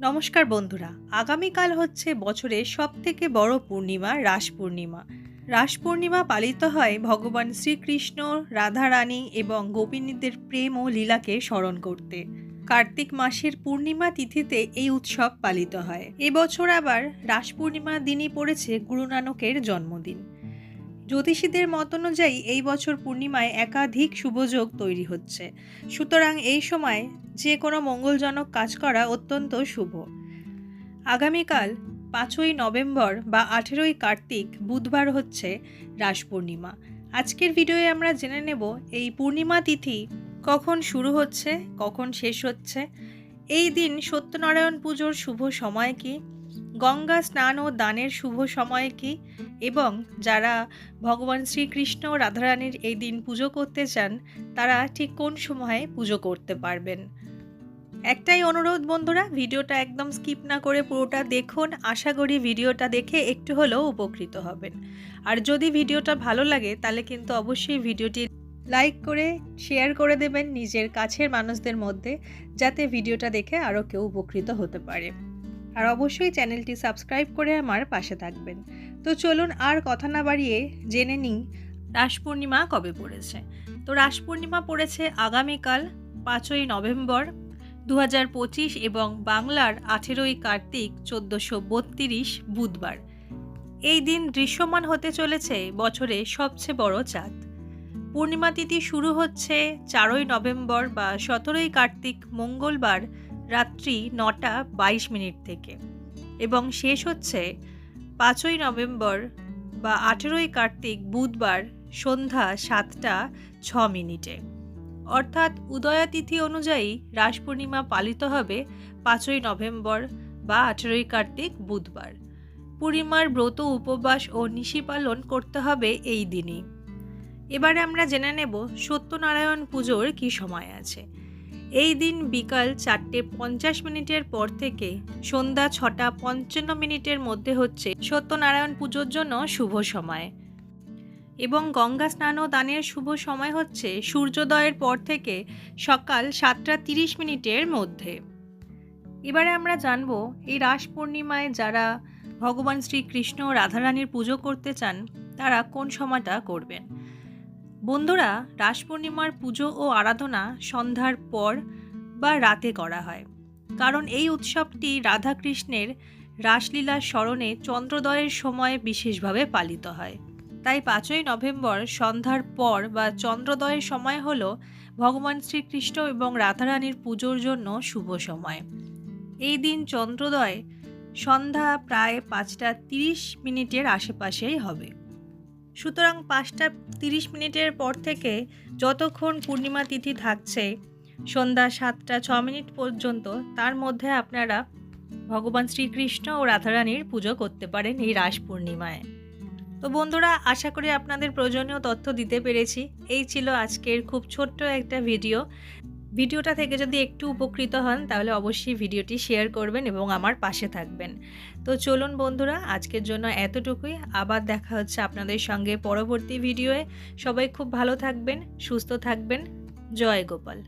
নমস্কার বন্ধুরা, আগামীকাল হচ্ছে বছরের সবথেকে বড় পূর্ণিমা, রাস পূর্ণিমা। রাস পূর্ণিমা পালিত হয় ভগবান শ্রীকৃষ্ণ, রাধারানী এবং গোপিনীদের প্রেম ও লীলাকে স্মরণ করতে। কার্তিক মাসের পূর্ণিমা তিথিতে এই উৎসব পালিত হয়। এবছর আবার রাস পূর্ণিমার দিনই পড়েছে গুরু নানকের জন্মদিন। জ্যোতিষীদের মত অনুযায়ী এই বছর পূর্ণিমায় একাধিক শুভযোগ তৈরি হচ্ছে। সুতরাং এই সময় যে কোনো মঙ্গলজনক কাজ করা অত্যন্ত শুভ। আগামীকাল পাঁচই নভেম্বর বা আঠেরোই কার্তিক বুধবার হচ্ছে রাস পূর্ণিমা। আজকের ভিডিওয়ে আমরা জেনে নেব এই পূর্ণিমা তিথি কখন শুরু হচ্ছে, কখন শেষ হচ্ছে। এই দিন সত্যনারায়ণ পুজোর শুভ সময় কি? গঙ্গা স্নান ও দানের শুভ সময় কি? এবং যারা ভগবান শ্রীকৃষ্ণ রাধারানীর এই দিন পুজো করতে চান, তারা ঠিক কোন সময়ে পুজো করতে পারবেন? একটাই অনুরোধ বন্ধুরা, ভিডিওটা একদম স্কিপ না করে পুরোটা দেখুন। আশা করি ভিডিওটা দেখে একটু হলেও উপকৃত হবেন। আর যদি ভিডিওটা ভালো লাগে, তাহলে কিন্তু অবশ্যই ভিডিওটি লাইক করে, শেয়ার করে দেবেন নিজের কাছের মানুষদের মধ্যে, যাতে ভিডিওটা দেখে আরও কেউ উপকৃত হতে পারে। আর অবশ্যই চ্যানেলটি সাবস্ক্রাইব করে আমার পাশে থাকবেন। তো চলুন আর কথা না বাড়িয়ে জেনে নিই রাস পূর্ণিমা কবে পড়েছে। তো রাস পূর্ণিমা পড়েছে আগামীকাল পাঁচই নভেম্বর দু পঁচিশ এবং বাংলার আঠেরোই কার্তিক চোদ্দোশো বত্রিশ বুধবার। এই দিন দৃশ্যমান হতে চলেছে বছরে সবচেয়ে বড় চাঁদ। পূর্ণিমা তিথি শুরু হচ্ছে চারই নভেম্বর বা সতেরোই কার্তিক মঙ্গলবার রাত্রি নটা বাইশ মিনিট থেকে। এবং শেষ হচ্ছে পাঁচই নভেম্বর বা আঠেরোই কার্তিক বুধবার সন্ধ্যা সাতটা ছ মিনিটে। অর্থাৎ উদয়াতিথি অনুযায়ী রাস পূর্ণিমা পালিত হবে পাঁচই নভেম্বর বা আঠেরোই কার্তিক বুধবার। পূর্ণিমার ব্রত উপবাস ও নিশি পালন করতে হবে এই দিনই। এবারে আমরা জেনে নেব সত্যনারায়ণ পুজোর কি সময় আছে। এই দিন বিকাল চারটে পঞ্চাশ মিনিটের পর থেকে সন্ধ্যা ছটা পঞ্চান্ন মিনিটের মধ্যে হচ্ছে সত্যনারায়ণ পুজোর জন্য শুভ সময়। এবং গঙ্গা স্নান ও দানের শুভ সময় হচ্ছে সূর্যোদয়ের পর থেকে সকাল সাতটা তিরিশ মিনিটের মধ্যে। এবারে আমরা জানব এই রাস পূর্ণিমায় যারা ভগবান শ্রীকৃষ্ণ রাধারানীর পুজো করতে চান, তারা কোন সময়টা করবেন? বন্ধুরা রাস পূর্ণিমার পুজো ও আরাধনা সন্ধ্যার পর বা রাতে করা হয়। কারণ এই উৎসবটি রাধাকৃষ্ণের রাসলীলার স্মরণে চন্দ্রোদয়ের সময় বিশেষভাবে পালিত হয়। তাই পাঁচই নভেম্বর সন্ধ্যার পর বা চন্দ্রোদয়ের সময় হল ভগবান শ্রীকৃষ্ণ এবং রাধারানীর পুজোর জন্য শুভ সময়। এই দিন চন্দ্রোদয় সন্ধ্যা প্রায় পাঁচটা তিরিশ মিনিটের আশেপাশেই হবে। সুতরাং পাঁচটা তিরিশ মিনিটের পর থেকে যতক্ষণ পূর্ণিমা তিথি থাকছে, সন্ধ্যা সাতটা ছ মিনিট পর্যন্ত তার মধ্যে আপনারা ভগবান শ্রীকৃষ্ণ ও রাধারানীর পুজো করতে পারেন এই রাস পূর্ণিমায়। তো বন্ধুরা, আশা করি আপনাদের প্রয়োজনীয় তথ্য দিতে পেরেছি। এই ছিল আজকের খুব ছোট্ট একটা ভিডিও। ভিডিওটা থেকে যদি একটু উপকৃত হন, তাহলে অবশ্যই ভিডিওটি শেয়ার করবেন এবং আমার পাশে থাকবেন। তো চলুন বন্ধুরা, আজকের জন্য এতটুকুই। আবার দেখা হচ্ছে আপনাদের সঙ্গে পরবর্তী ভিডিওয়ে। সবাই খুব ভালো থাকবেন, সুস্থ থাকবেন। জয় গোপাল।